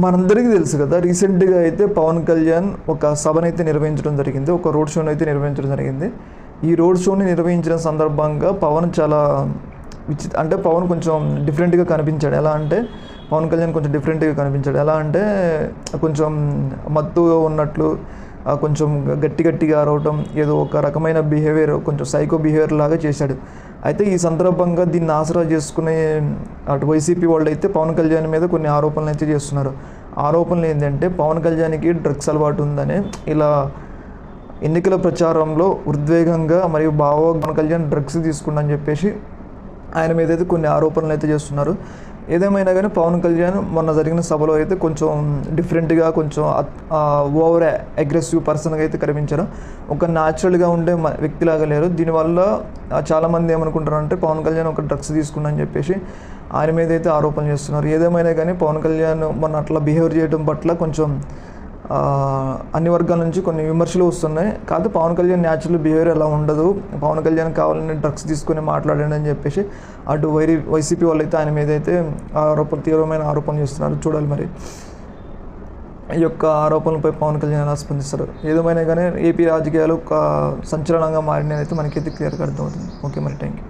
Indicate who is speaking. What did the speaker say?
Speaker 1: మనందరికీ తెలుసు కదా రీసెంట్గా అయితే పవన్ కళ్యాణ్ ఒక సభనైతే నిర్వహించడం జరిగింది ఒక రోడ్ షోని అయితే నిర్వహించడం జరిగింది. ఈ రోడ్ షోని నిర్వహించిన సందర్భంగా పవన్ చాలా విచిత్ర అంటే పవన్ కొంచెం డిఫరెంట్గా కనిపించాడు. ఎలా అంటే పవన్ కళ్యాణ్ కొంచెం డిఫరెంట్గా కనిపించాడు. ఎలా అంటే కొంచెం మత్తుగా ఉన్నట్లు కొంచెం గట్టి గట్టిగా అరవటం ఏదో ఒక రకమైన బిహేవియర్ కొంచెం సైకో బిహేవియర్ లాగా చేశాడు. అయితే ఈ సందర్భంగా దీన్ని ఆసరా చేసుకునే అటు వైసీపీ వాళ్ళు అయితే పవన్ కళ్యాణ్ మీద కొన్ని ఆరోపణలు అయితే చేస్తున్నారు. ఆరోపణలు ఏంటంటే పవన్ కళ్యాణ్కి డ్రగ్స్ అలవాటు ఉందని ఇలా ఎన్నికల ప్రచారంలో ఉద్వేగంగా మరియు భావ పవన్ కళ్యాణ్ డ్రగ్స్ తీసుకుందని చెప్పేసి ఆయన మీద అయితే కొన్ని ఆరోపణలు అయితే చేస్తున్నారు. ఏదేమైనా కానీ పవన్ కళ్యాణ్ మొన్న జరిగిన సభలో అయితే కొంచెం డిఫరెంట్గా కొంచెం ఓవర్ అగ్రెసివ్ పర్సన్గా అయితే కనిపించారు. ఒక న్యాచురల్గా ఉండే మ- వ్యక్తిలాగా లేరు. దీనివల్ల చాలామంది ఏమనుకుంటారంటే పవన్ కళ్యాణ్ ఒక డ్రగ్స్ తీసుకున్నా చెప్పేసి ఆయన మీద అయితే ఆరోపణలు చేస్తున్నారు. ఏదేమైనా కానీ పవన్ కళ్యాణ్ మొన్న అట్లా బిహేవ్ చేయడం పట్ల కొంచెం అన్ని వర్గాల నుంచి కొన్ని విమర్శలు వస్తున్నాయి. కాదు పవన్ కళ్యాణ్ న్యాచురల్ బిహేవియర్ ఎలా ఉండదు. పవన్ కళ్యాణ్ కావాలని డ్రగ్స్ తీసుకుని మాట్లాడండి అని చెప్పేసి అటు వైరి వైసీపీ వాళ్ళు అయితే ఆయన మీద అయితే ఆరోపణ తీవ్రమైన ఆరోపణలు చేస్తున్నారు. చూడాలి మరి. ఈ యొక్క ఆరోపణలపై పవన్ కళ్యాణ్ ఎలా స్పందిస్తారు? ఏదేమైనా కానీ ఏపీ రాజకీయాలు ఒక సంచలనంగా మారినదైతే మనకైతే క్లియర్గా అర్థమవుతుంది. ఓకే మరి థ్యాంక్ యూ